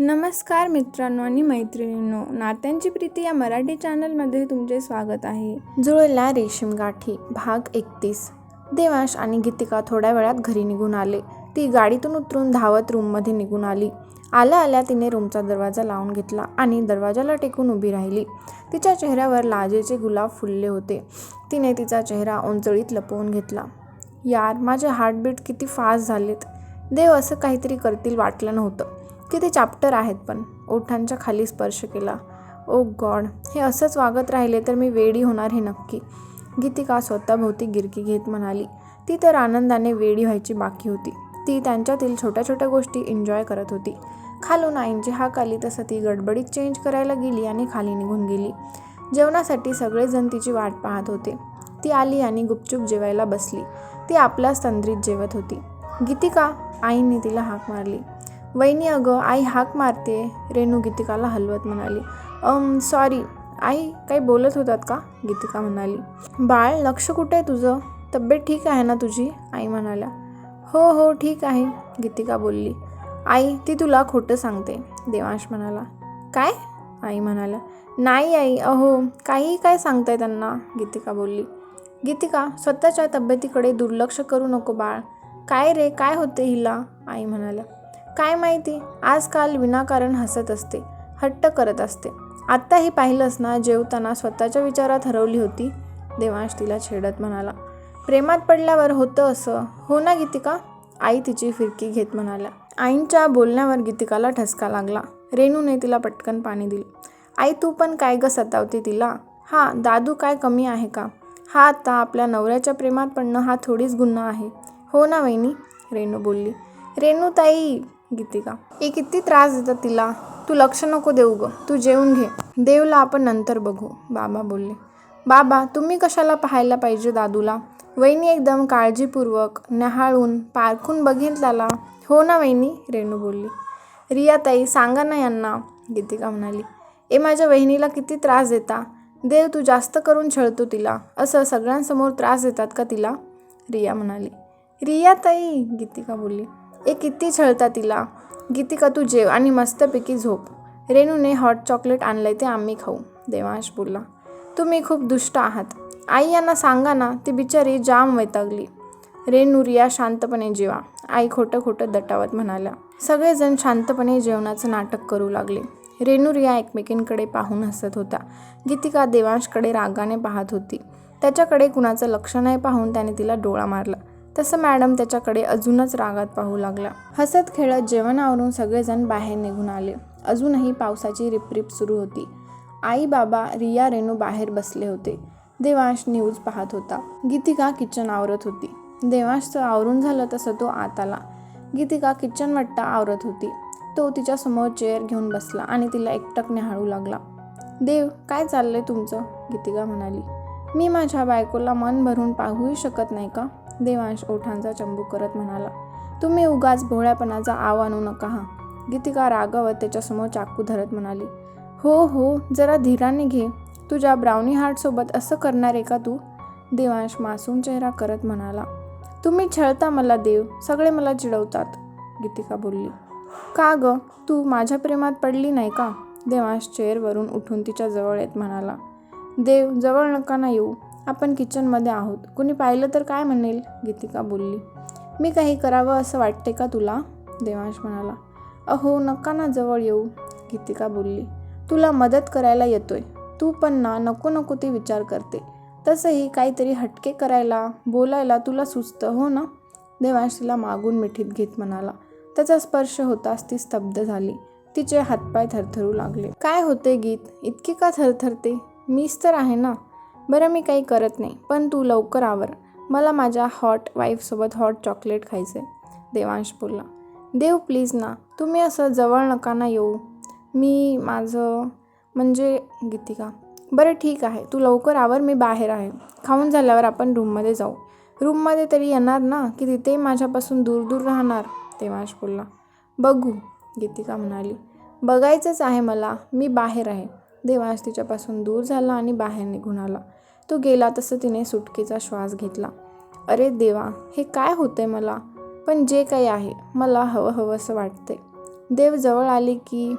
नमस्कार मित्रांनो आणि मैत्रिणींनो नात्यांची प्रीती या मराठी चॅनलमध्ये तुमचे स्वागत आहे. जुळला रेशीम गाठी भाग एकतीस. देवांश आणि गीतिका थोड्या वेळात घरी निघून आले. ती गाडीतून उतरून धावत रूममध्ये निघून आली. आल्या आल्या तिने रूमचा दरवाजा लावून घेतला आणि दरवाजाला टेकून उभी राहिली. तिच्या चेहऱ्यावर लाजेचे गुलाब फुलले होते. तिने तिचा चेहरा ओंचळीत लपवून घेतला. यार माझे हार्टबीट किती फास्ट झालेत. देव असं काहीतरी करतील वाटलं नव्हतं. किती चॅप्टर आहेत पण. ओठांच्या खाली स्पर्श केला. ओ गॉड हे असंच वागत राहिले तर मी वेडी होणार हे नक्की. गीतिका स्वतःभोवती गिरकी घेत म्हणाली. ती तर आनंदाने वेडी व्हायची बाकी होती. ती त्यांच्यातील छोट्या छोट्या गोष्टी एन्जॉय करत होती. खालून आईंची हाक आली तसं ती गडबडीत चेंज करायला गेली आणि खाली निघून गेली. जेवणासाठी सगळेजण तिची वाट पाहत होते. ती आली आणि गुपचूप जेवायला बसली. ती आपल्याच तंद्रीत जेवत होती. गीतिका आईने तिला हाक मारली. वहिनी अगं आई हाक मारते रेणू गीतिकाला हलवत म्हणाली. अम सॉरी आई काही बोलत होतात का? गीतिका म्हणाली. बाळ लक्ष कुठे आहे तुझं? तब्येत ठीक आहे ना तुझी? आई म्हणाल्या. हो हो ठीक आहे गीतिका बोलली. आई ती तुला खोटं सांगते देवांश म्हणाला. काय? आई म्हणाल्या. नाही आई अहो काही काय सांगताय त्यांना गीतिका बोलली. गीतिका स्वतःच्या तब्येतीकडे दुर्लक्ष करू नको बाळ. काय रे काय होते हिला? आई म्हणाल्या. काय माहिती? आजकाल विनाकारण हसत असते हट्ट करत असते. आत्ताही पाहिलंस ना जेवताना स्वतःच्या विचारात हरवली होती? देवांश तिला छेडत म्हणाला. प्रेमात पडल्यावर होतं असं. हो ना गीतिका? आई तिची फिरकी घेत म्हणाल्या. आईंच्या बोलण्यावर गीतिकाला ठसका लागला. रेणूने तिला पटकन पाणी दिले. आई तू पण काय ग सतावते तिला? हा दादू काय कमी आहे का? हा आता आपल्या नवऱ्याच्या प्रेमात पडणं हा थोडीच गुन्हा आहे. हो ना वहिनी? रेणू बोलली. रेणू ताई गीतिका. ए किती त्रास देतात तिला. तू लक्ष नको देऊ ग. तू जेवून घे. देवला आपण नंतर बघू बाबा बोलले. बाबा तुम्ही कशाला पाहायला पाहिजे दादूला? वहिनी एकदम काळजीपूर्वक न्याहाळून पारखून बघेन त्याला हो ना वहिनी रेणू बोलली. रियाताई सांगा ना यांना गीतिका म्हणाली. ए माझ्या वहिनीला किती त्रास देता. देव तू जास्त करून छळतो तिला. असं सगळ्यांसमोर त्रास देतात का तिला? रिया म्हणाली. रिया ताई गीतिका बोलली. ए किती छळता तिला. गीतिका तू जेव आणि मस्तपैकी झोप. रेणूने हॉट चॉकलेट आणलंय ते आम्ही खाऊ. देवांश बोलला. तुम्ही खूप दुष्ट आहात. आई यांना सांगा ना ती बिचारी जाम वैतागली. रेणू रिया शांतपणे जेवा. आई खोटं खोटं दटावत म्हणाल्या. सगळेजण शांतपणे जेवणाचं नाटक करू लागले. रेणू रिया एकमेकींकडे पाहून हसत होता. गीतिका देवांशकडे रागाने पाहत होती. त्याच्याकडे कुणाचं लक्ष नाही पाहून त्याने तिला डोळा मारला. तसं मॅडम त्याच्याकडे अजूनच रागात पाहू लागला हसत खेळत जेवण आवरून सगळेजण बाहेर निघून आले. अजूनही पावसाची रिपरिप सुरू होती. आई बाबा रिया रेणू बाहेर बसले होते. देवांश न्यूज पाहत होता. गीतिका किचन आवरत होती. देवांशचं आवरून झालं तसं तो आत आला. गीतिका किचन वाटता आवरत होती. तो तिच्यासमोर चेअर घेऊन बसला आणि तिला एकटक निहाळू लागला. देव काय चाललंय तुमचं? गीतिका म्हणाली. मी माझ्या बायकोला मन भरून पाहूही शकत नाही का? देवांश ओठांचा चंबू करत म्हणाला. तुम्ही उगाच भोळ्यापणाचा आव आणू नका हा. गीतिका रागावत त्याच्यासमोर चाकू धरत म्हणाली. हो हो जरा धीराने घे. तुझ्या ब्राउनी हार्टसोबत असं करणार आहे का तू? देवांश मासूम चेहरा करत म्हणाला. तुम्ही छळता मला देव. सगळे मला चिडवतात. गीतिका बोलली. का ग? तू माझ्या प्रेमात पडली नाही का? देवांश चेअरवरून उठून तिच्या जवळ येत म्हणाला. देव जवळ नका ना येऊ. आपण किचनमध्ये आहोत. कुणी पाहिलं तर काय म्हणेल? गीतिका बोलली. मी काही करावं असं वाटते का तुला? देवांश म्हणाला. अहो नका ना जवळ येऊ. गीतिका बोलली. तुला मदत करायला येतोय. तू पण ना नको नको ते विचार करते. तसंही काहीतरी हटके करायला बोलायला तुला सुचतं हो ना? देवांश तिला मागून मिठीत घेत म्हणाला. त्याचा स्पर्श होताच ती स्तब्ध झाली. तिचे हातपाय थरथरू लागले. काय होते गीत? इतकी का थरथरते? मीच तर आहे ना. बरं मी काही करत नाही. पण तू लवकर आवर मला माझ्या हॉट वाईफसोबत हॉट चॉकलेट खायचे देवांश बोलला. देव प्लीज ना तुम्ही असं जवळ नका ना येऊ. मी माझं म्हणजे गीतिका. बरं ठीक आहे. तू लवकर आवर मी बाहेर आहे. खाऊन झाल्यावर आपण रूममध्ये जाऊ. रूममध्ये तरी येणार ना की तिथे माझ्यापासून दूर दूर राहणार? देवांश बोलला. बघू गीतिका म्हणाली. बघायचंच आहे मला. मी बाहेर आहे. देवांश तिच्यापासून दूर झाला आणि बाहेर निघून आला. तो गेला तसं तिने सुटकेचा श्वास घेतला. अरे देवा हे काय होते मला? पण जे काही आहे मला हवं हवं असं वाटते देव जवळ आली की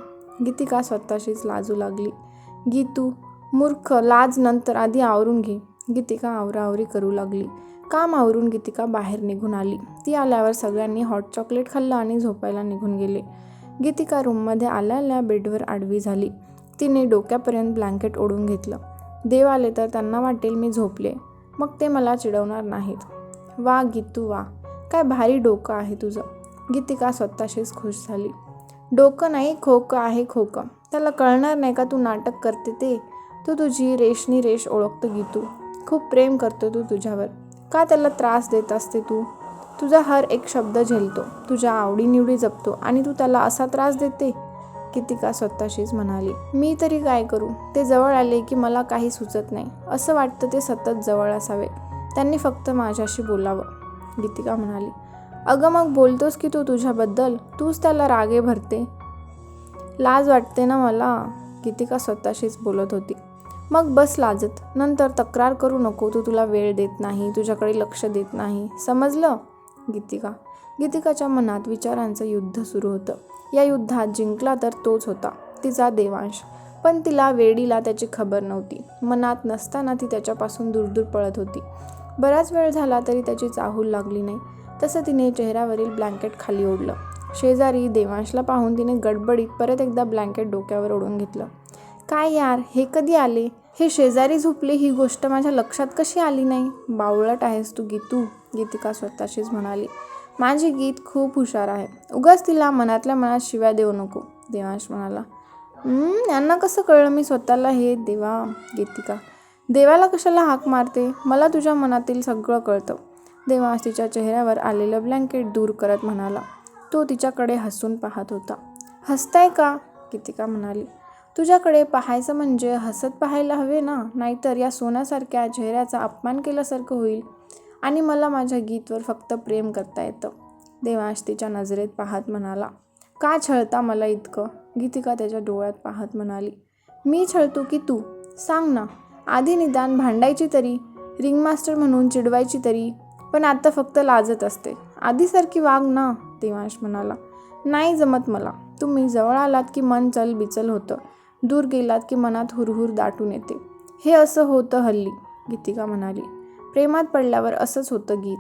गीतिका स्वतःशीच लाजू लागली. गीतू मूर्ख लाज नंतर आधी आवरून घे गीतिका आवराआवरी करू लागली. काम आवरून गीतिका बाहेर निघून आली. ती आल्यावर सगळ्यांनी हॉट चॉकलेट खाल्लं आणि झोपायला निघून गेले. गीतिका रूममध्ये आल्या आल्या बेडवर आडवी झाली. तिने डोक्यापर्यंत ब्लँकेट ओढून घेतलं. देव आले तर त्यांना वाटेल मी झोपले. मग ते मला चिडवणार नाहीत. वा गीतू वा. काय भारी डोकं आहे तुझं. गीतिका स्वतःशीच खुश झाली. डोकं नाही खोकं आहे खोकं. त्याला कळणार नाही का तू नाटक करते ते? तू तुझी रेशनी रेश ओळखतो गीतू. खूप प्रेम करतो तू तुझ्यावर. का त्याला त्रास देत असते तू? तुझा हर एक शब्द झेलतो. तुझ्या आवडीनिवडी जपतो आणि तू त्याला असा त्रास देते? गीतिका स्वतःशीच म्हणाली. मी तरी काय करू? ते जवळ आले की मला काही सुचत नाही. असं वाटतं ते सतत जवळ असावे. त्यांनी फक्त माझ्याशी बोलावं. गीतिका म्हणाली अगं मग बोलतोस की तू तुझ्याबद्दल? तूच त्याला रागे भरते. लाज वाटते ना मला? गीतिका स्वतःशीच बोलत होती. मग बस लाजत. नंतर तक्रार करू नको. तू तुला वेळ देत नाही. तुझ्याकडे लक्ष देत नाही. समजलं? गीतिका. गीतिकाच्या मनात विचारांचं युद्ध सुरू होतं. या युद्धात जिंकला तर तोच होता तिचा देवांश. पण तिला वेडीला त्याची खबर नव्हती. मनात नसताना ती त्याच्यापासून दूर दूर पळत होती. बराच वेळ झाला तरी त्याची चाहूल लागली नाही. तसं तिने चेहऱ्यावरील ब्लँकेट खाली ओढलं. शेजारी देवांशला पाहून तिने गडबडीत परत एकदा ब्लँकेट डोक्यावर ओढून घेतलं. काय यार हे कधी आले? हे शेजारी झोपले ही गोष्ट माझ्या लक्षात कशी आली नाही? बावळट आहेस तू गीतू गीतिका स्वतःशीच म्हणाली. माझी गीत खूप हुशार आहे. उगाच तिला मनातल्या मनात शिव्या देऊ नको देवांश म्हणाला. यांना कसं कळलं मी स्वतःला हे देवा गीतिका? देवाला कशाला हाक मारते? मला तुझ्या मनातील सगळं कळतं. देवांश तिच्या चेहऱ्यावर आलेलं ब्लँकेट दूर करत म्हणाला. तो तिच्याकडे हसून पाहत होता. हसताय का? गीतिका म्हणाली. तुझ्याकडे पाहायचं म्हणजे हसत पाहायला हवे ना? नाहीतर या सोन्यासारख्या चेहऱ्याचा अपमान केल्यासारखं होईल. आणि मला माझ्या गीतवर फक्त प्रेम करता येतं. देवांश तिच्या नजरेत पाहत म्हणाला का छळता मला इतकं? गीतिका त्याच्या डोळ्यात पाहत म्हणाली मी छळतो की तू? सांग ना आधी निदान भांडायची तरी रिंगमास्टर म्हणून चिडवायची तरी पण आता फक्त लाजत असते. आधीसारखी वाग ना देवांश म्हणाला. नाही जमत मला. तुम्ही जवळ आलात की मन चल बिचल होतं. दूर गेलात की मनात हुरहुर दाटून येते. हे असं होतं हल्ली गीतिका म्हणाली. प्रेमात पडल्यावर असंच होतं गीत.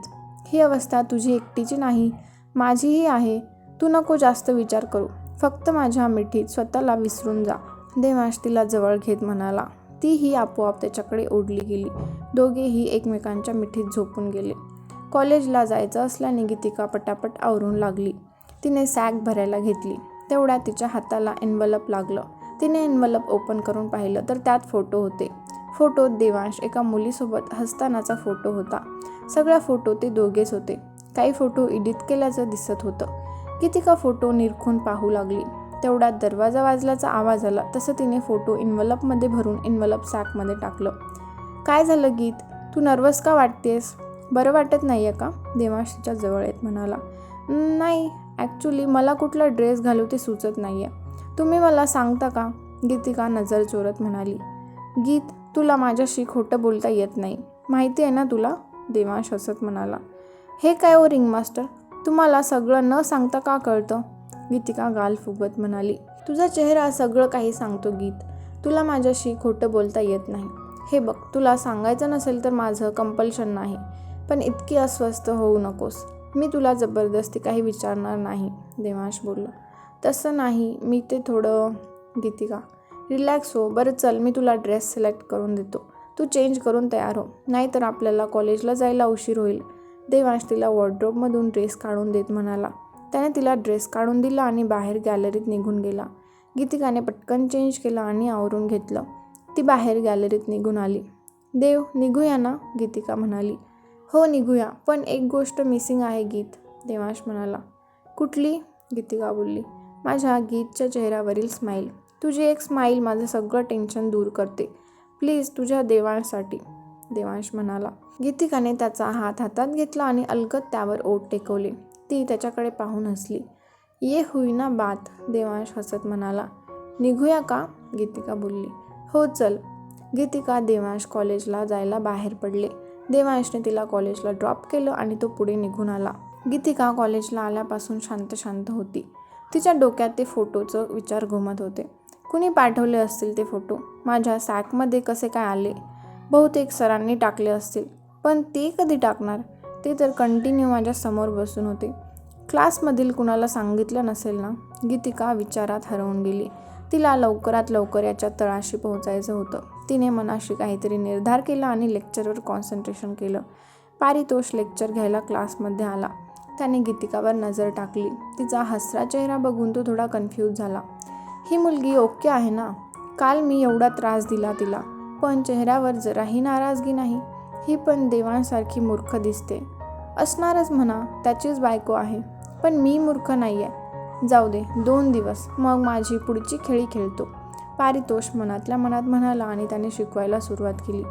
ही अवस्था तुझी एकटीची नाही माझीही आहे. तू नको जास्त विचार करू. फक्त माझ्या मिठीत स्वतःला विसरून जा. देवांश तिला जवळ घेत म्हणाला. तीही आपोआप त्याच्याकडे ओढली गेली. दोघेही एकमेकांच्या मिठीत झोपून गेले. कॉलेजला जायचं असल्याने गीतिका पटापट आवरून लागली. तिने सॅग भरायला घेतली. तेवढ्या तिच्या हाताला एनवलप लागलं. तिने एनवलप ओपन करून पाहिलं तर त्यात फोटो होते. फोटोत देवांश एका मुलीसोबत हसतानाचा फोटो होता. सगळ्या फोटो ते दोघेच होते. काही फोटो एडिट केल्याचं दिसत होतं. गीतिका फोटो निरखून पाहू लागली. तेवढ्यात दरवाजा वाजल्याचा आवाज आला. तसं तिने फोटो इन्व्हलपमध्ये भरून इन्व्हलप सॅकमध्ये टाकलं. काय झालं गीत? तू नर्वस का वाटतेस? बरं वाटत नाही आहे का? देवांश तिच्या जवळ येत म्हणाला. नाही ॲक्च्युली मला कुठला ड्रेस घालू ते सुचत नाही आहे तुम्ही मला सांगता का? गीतिका नजर चोरत म्हणाली. गीत तुला माझ्याशी खोटं बोलता येत नाही. माहिती आहे ना तुला? देवांश हसत म्हणाला. हे काय ओ रिंगमास्टर? तुम्हाला सगळं न सांगता का कळतं? गीतिका गाल फुगत म्हणाली. तुझा चेहरा सगळं काही सांगतो गीत. तुला माझ्याशी खोटं बोलता येत नाही. हे बघ तुला सांगायचं नसेल तर माझं कंपल्शन नाही. पण इतकी अस्वस्थ होऊ नकोस. मी तुला जबरदस्ती काही विचारणार नाही देवांश बोलला. तसं नाही मी ते थोडं गीतिका रिलॅक्स हो. बरं चल मी तुला ड्रेस सिलेक्ट करून देतो. तू चेंज करून तयार हो. नाहीतर आपल्याला कॉलेजला जायला उशीर होईल. देवांश तिला वॉर्ड्रोबमधून ड्रेस काढून देत म्हणाला. त्याने तिला ड्रेस काढून दिला आणि बाहेर गॅलरीत निघून गेला. गीतिकाने पटकन चेंज केला आणि आवरून घेतलं. ती बाहेर गॅलरीत निघून आली. देव निघूया ना? गीतिका म्हणाली. हो निघूया. पण एक गोष्ट मिसिंग आहे गीत. देवांश म्हणाला. कुठली? गीतिका बोलली. माझ्या गीतच्या चेहऱ्यावरील स्माईल तुझी एक स्माईल माझं सगळं टेन्शन दूर करते. प्लीज तुझ्या देवांशसाठी देवांश म्हणाला. गीतिकाने त्याचा हात हातात घेतला आणि अलगत त्यावर ओट टेकवले. ती त्याच्याकडे पाहून हसली. ये हुई ना बात देवांश हसत म्हणाला. निघूया का? गीतिका बोलली. हो चल. गीतिका देवांश कॉलेजला जायला बाहेर पडले. देवांशने तिला कॉलेजला ड्रॉप केलं आणि तो पुढे निघून आला. गीतिका कॉलेजला आल्यापासून शांत शांत होती. तिच्या डोक्यात ते फोटोचं विचार घुमत होते. कुणी पाठवले असतील ते फोटो? माझ्या सॅकमध्ये कसे काय आले? बहुतेक सरांनी टाकले असतील. पण ते कधी टाकणार? ते तर कंटिन्यू माझ्यासमोर बसून होते. क्लासमधील कुणाला सांगितलं नसेल ना? गीतिका विचारात हरवून गेली. तिला लवकरात लवकर याच्या तळाशी पोहोचायचं होतं. तिने मनाशी काहीतरी निर्धार केला आणि लेक्चरवर कॉन्सन्ट्रेशन केलं. पारितोष लेक्चर घ्यायला क्लासमध्ये आला. त्याने गीतिकावर नजर टाकली. तिचा हसरा चेहरा बघून तो थोडा कन्फ्यूज झाला. ही मुलगी ओके आहे ना? काल मी एवढा त्रास दिला तिला. पण चेहऱ्यावर जराही नाराजगी नाही. ही पण देवांसारखी मूर्ख दिसते. असणारच म्हणा त्याचीच बायको आहे. पण मी मूर्ख नाही आहे जाऊ दे दोन दिवस. मग माझी पुढची खेळी खेळतो. पारितोष मनातल्या मनात म्हणाला आणि त्याने शिकवायला सुरुवात केली.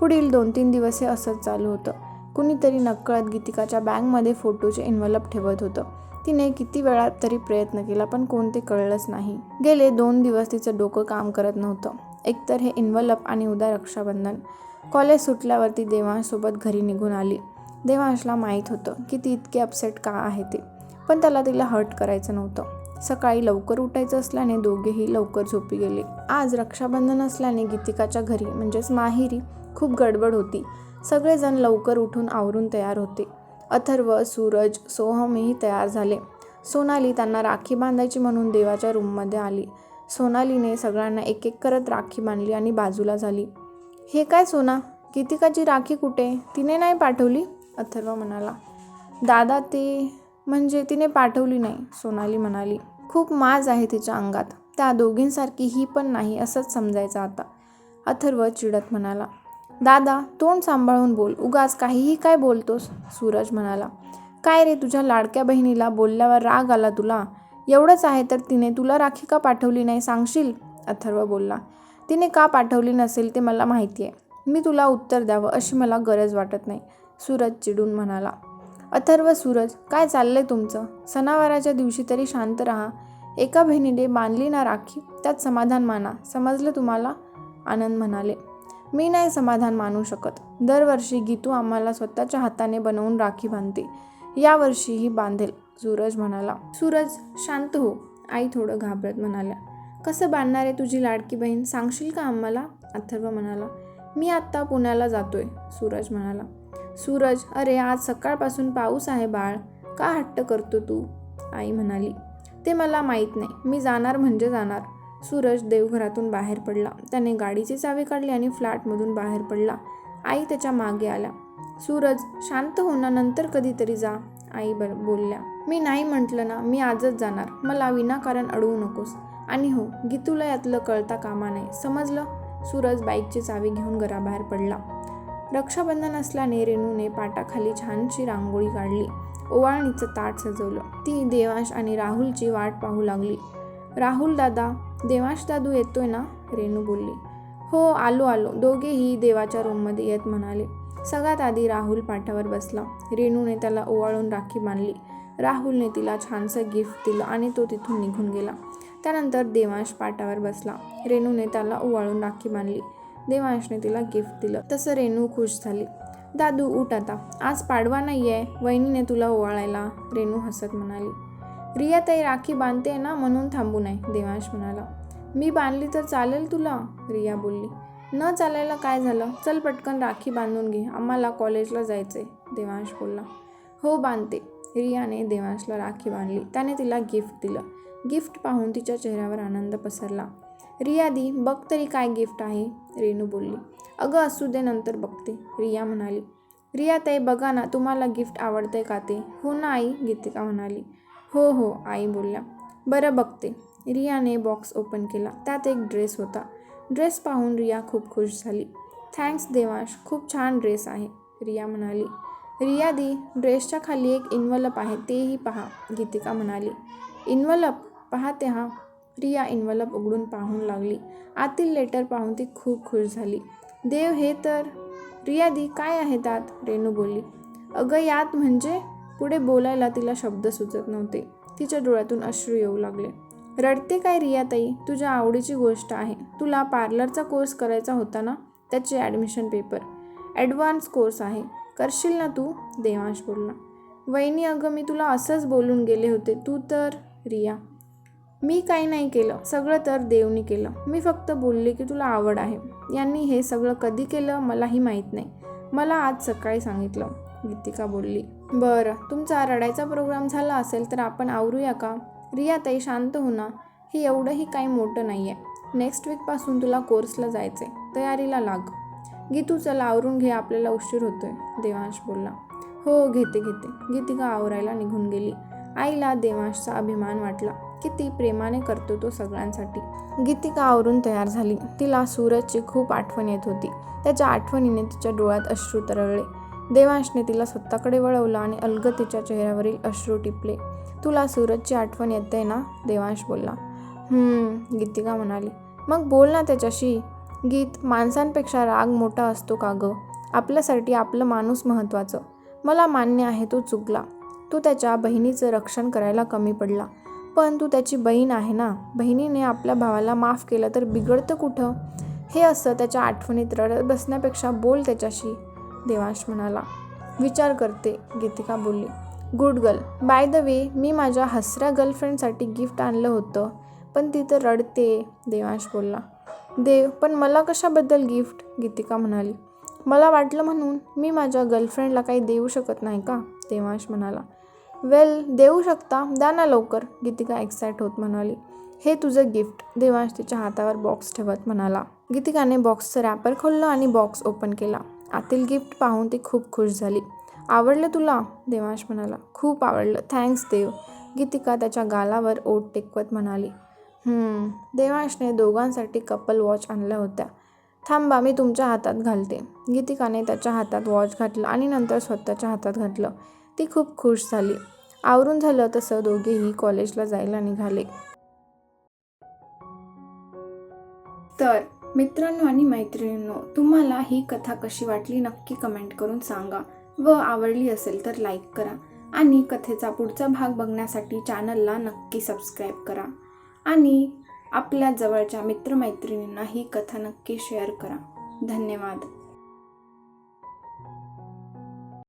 पुढील दोन तीन दिवस हे असंच चालू होतं. कुणीतरी नकळत गीतिकाच्या बॅगमध्ये फोटोचे इन्व्हलप ठेवत होतं. तिने किती वेळा तरी प्रयत्न केला पण कोणते कळलंच नाही. गेले दोन दिवस तिचं डोकं काम करत नव्हतं. एकतर हे इन्व्हलप आणि उद्या रक्षाबंधन. कॉलेज सुटल्यावरती देवांशसोबत घरी निघून आली. देवांशला माहीत होतं की ती इतकी अपसेट का आहे ते पण त्याला तिला हर्ट करायचं नव्हतं. सकाळी लवकर उठायचं असल्याने दोघेही लवकर झोपी गेले. आज रक्षाबंधन असल्याने गीतिकाच्या घरी म्हणजेच माहेरी खूप गडबड होती. सगळेजण लवकर उठून आवरून तयार होते. अथर्व सूरज सोहमही तयार झाले. सोनाली त्यांना राखी बांधायची म्हणून देवाच्या रूममध्ये आली. सोनालीने सगळ्यांना एक एक करत राखी बांधली आणि बाजूला झाली. हे काय सोना? कितिकाची राखी कुठे? तिने नाही पाठवली? अथर्व म्हणाला. दादा ते म्हणजे तिने पाठवली नाही सोनाली म्हणाली. खूप माज आहे तिच्या अंगात. त्या दोघींसारखी ही पण नाही असंच समजायचं आता. अथर्व चिडत म्हणाला. दादा तोंड सांभाळून बोल. उगाच काहीही काय बोलतोस? सूरज म्हणाला. काय रे तुझ्या लाडक्या बहिणीला बोलल्यावर राग आला तुला? एवढंच आहे तर तिने तुला राखी का पाठवली नाही सांगशील? अथर्व बोलला. तिने का पाठवली नसेल ते मला माहिती आहे मी तुला उत्तर द्यावं अशी मला गरज वाटत नाही. सूरज चिडून म्हणाला. अथर्व सूरज काय चाललंय तुमचं? सणावाराच्या दिवशी तरी शांत राहा. एका बहिणीने बांधली ना राखी त्यात समाधान माना. समजलं तुम्हाला? आनंद म्हणाले. मी नाही समाधान मानू शकत. दरवर्षी गीतू आम्हाला स्वतःच्या हाताने बनवून राखी बांधते. यावर्षीही बांधेल सूरज म्हणाला. सूरज शांत हो. आई थोडं घाबरत म्हणाल्या. कसं बांधणार आहे तुझी लाडकी बहीण? सांगशील का आम्हाला? अथर्व म्हणाला. मी आत्ता पुण्याला जातोय सूरज म्हणाला. सूरज अरे आज सकाळपासून पाऊस आहे बाळ. का हट्ट करतो तू? आई म्हणाली. ते मला माहीत नाही. मी जाणार म्हणजे जाणार. सूरज देवघरातून बाहेर पडला. त्याने गाडीची चावी काढली आणि फ्लॅटमधून बाहेर पडला. आई त्याच्यामागे आल्या. सूरज शांत होण्यानंतर कधीतरी जा आई बर बोलल्या. मी नाही म्हटलं ना मी आजच जाणार. मला विनाकारण अडवू नकोस. आणि हो गीतूला यातलं कळता कामा नाही समजलं? सूरज बाईकची चावी घेऊन घराबाहेर पडला. रक्षाबंधन असल्याने रेणूने पाटाखाली छानशी रांगोळी काढली. ओवाळणीचं ताट सजवलं. ती देवांश आणि राहुलची वाट पाहू लागली. राहुल दादा देवांश दादू येतोय ना? रेणू बोलली. हो आलो आलो. दोघेही देवाच्या रूममध्ये येत म्हणाले. सगळ्यात आधी राहुल पाठावर बसला. रेणूने त्याला ओवाळून राखी बांधली. राहुलने तिला छानसं गिफ्ट दिलं आणि तो तिथून निघून गेला. त्यानंतर देवांश पाटावर बसला. रेणूने त्याला ओवाळून राखी बांधली. देवांशने तिला गिफ्ट दिलं. तसं रेणू खुश झाली. दादू उठ आता. आज पाडवा नाही आहे वहिनीने तुला ओवाळायला. रेणू हसत म्हणाली. रिया ताई राखी बांधते ना म्हणून थांबू नये देवांश म्हणाला. मी बांधली तर चालेल तुला? रिया बोलली. न चालायला काय झालं? चल पटकन राखी बांधून घे. आम्हाला कॉलेजला जायचं आहे देवांश बोलला. हो बांधते. रियाने देवांशला राखी बांधली. त्याने तिला गिफ्ट दिलं. गिफ्ट पाहून तिच्या चेहऱ्यावर आनंद पसरला. रिया दी बघ तरी काय गिफ्ट आहे रेणू बोलली. अगं असू दे नंतर बघते रिया म्हणाली. रिया ताई बघा ना तुम्हाला गिफ्ट आवडतंय का ते? हो ना आई गीतिका म्हणाली. हो हो आई बोलल्या. बरं बघते. रियाने बॉक्स ओपन केला. त्यात एक ड्रेस होता. ड्रेस पाहून रिया खूप खुश झाली. थँक्स देवांश खूप छान ड्रेस आहे रिया म्हणाली. रिया दी ड्रेसच्या खाली एक इन्व्हलप आहे तेही पहा गीतिका म्हणाली. इन्व्हलप पाहते हा. रिया इन्व्हलप उघडून पाहून लागली. आतील लेटर पाहून ती खूप खुश झाली. देव हे तर रिया दी काय आहे त्यात? रेणू बोलली. अगं यात म्हणजे पुढे बोलायला तिला शब्द सुचत नव्हते. तिच्या डोळ्यातून अश्रू येऊ लागले. रडते काय रियाताई? तुझ्या आवडीची गोष्ट आहे. तुला पार्लरचा कोर्स करायचा होता ना त्याचे ॲडमिशन पेपर. ॲडव्हान्स कोर्स आहे. करशील ना तू देवांश बोलला. वहिनी अगं मी तुला असंच बोलून गेले होते. तू तर रिया. मी काही नाही केलं. सगळं तर देवनी केलं. मी फक्त बोलले की तुला आवड आहे. यांनी हे सगळं कधी केलं? मलाही माहीत नाही. मला आज सकाळी सांगितलं. गीतिका बोलली. बरं तुमचा रडायचा प्रोग्राम झाला असेल तर आपण आवरूया का? रिया ताई शांत हो ना हे एवढंही काही मोठं नाही आहे नेक्स्ट वीकपासून तुला कोर्सला जायचं आहे तयारीला लाग. गीतू चला आवरून घे आपल्याला उशीर होतोय देवांश बोलला. हो घेते घेते. गीतिका आवरायला निघून गेली. आईला देवांशचा अभिमान वाटला. किती प्रेमाने करतो तो सगळ्यांसाठी. गीतिका आवरून तयार झाली. तिला सूरजची खूप आठवण येत होती. त्याच्या आठवणीने तिच्या डोळ्यात अश्रू तरळले. देवांशने तिला स्वतःकडे वळवलं आणि अलग तिच्या चेहऱ्यावरील अश्रू टिपले. तुला सूरजची आठवण येते ना? देवांश बोलला. गीतिका म्हणाली. मग बोल ना त्याच्याशी. गीत माणसांपेक्षा राग मोठा असतो का गं? आपल्यासाठी आपलं माणूस महत्त्वाचं. मला मान्य आहे तो चुकला. तू त्याच्या बहिणीचं रक्षण करायला कमी पडला. पण तू त्याची बहीण आहे ना? बहिणीने आपल्या भावाला माफ केलं तर बिघडतं कुठं? हे असं त्याच्या आठवणीत रडत बसण्यापेक्षा बोल त्याच्याशी. देवांश म्हणाला. विचार करते गीतिका बोलली. Good girl by the way मी माझ्या हसऱ्या गर्लफ्रेंडसाठी गिफ्ट आणलं होतं पण ती तर रडते देवांश बोलला. देव पण मला कशाबद्दल गिफ्ट गीतिका म्हणाली. मला वाटलं म्हणून मी माझ्या गर्लफ्रेंडला काही देऊ शकत नाही का? देवांश म्हणाला. वेल देऊ शकता. द्या ना लवकर गीतिका एक्साइट होत म्हणाली. हे तुझं गिफ्ट देवांश तिच्या हातावर बॉक्स ठेवत म्हणाला. गीतिकाने बॉक्सचं रॅपर खोललं आणि बॉक्स ओपन केला. आतील गिफ्ट पाहून ती खूप खुश झाली. आवडलं तुला? देवांश म्हणाला. खूप आवडलं. थँक्स देव. गीतिका त्याच्या गालावर ओठ टेकवत म्हणाली. देवांशने दोघांसाठी कपल वॉच आणल्या होत्या. थांबा मी तुमच्या हातात घालते. गीतिकाने त्याच्या हातात वॉच घातलं आणि नंतर स्वतःच्या हातात घातलं. ती खूप खुश झाली. आवरून झालं तसं दोघेही कॉलेजला जायला निघाले. तर मित्रांनो आणि मैत्रिणींनो तुम्हाला ही कथा कशी वाटली नक्की कमेंट करून सांगा. व आवडली असेल तर लाईक करा आणि कथेचा पुढचा भाग बघण्यासाठी चॅनलला नक्की सबस्क्राईब करा. आणि आपल्या जवळच्या मित्रमैत्रिणींना ही कथा नक्की शेअर करा. धन्यवाद.